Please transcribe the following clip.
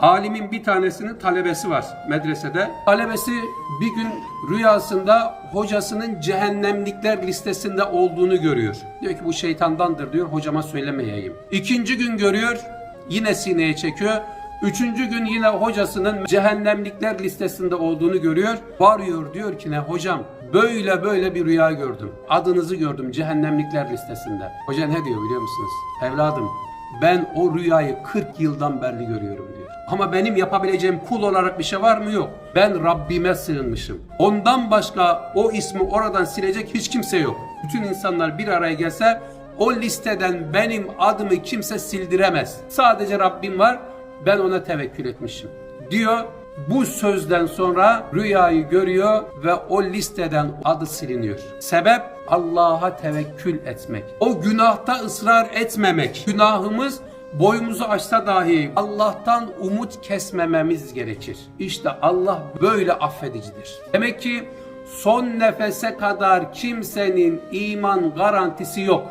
Alimin bir tanesinin talebesi var medresede. Talebesi bir gün rüyasında hocasının cehennemlikler listesinde olduğunu görüyor. Diyor ki bu şeytandandır diyor hocama söylemeyeyim. İkinci gün görüyor yine sineye çekiyor. Üçüncü gün yine hocasının cehennemlikler listesinde olduğunu görüyor. Varıyor diyor ki ne hocam böyle böyle bir rüya gördüm. Adınızı gördüm cehennemlikler listesinde. Hoca ne diyor biliyor musunuz? Evladım ben o rüyayı 40 yıldan beri görüyorum diyor. Ama benim yapabileceğim kul olarak bir şey var mı? Yok. Ben Rabbime sığınmışım. Ondan başka o ismi oradan silecek hiç kimse yok. Bütün insanlar bir araya gelse o listeden benim adımı kimse sildiremez. Sadece Rabbim var. Ben ona tevekkül etmişim. Diyor bu sözden sonra rüyayı görüyor ve o listeden adı siliniyor. Sebep Allah'a tevekkül etmek. O günahta ısrar etmemek. Günahımız boyumuzu açsa dahi Allah'tan umut kesmememiz gerekir. İşte Allah böyle affedicidir. Demek ki son nefese kadar kimsenin iman garantisi yok.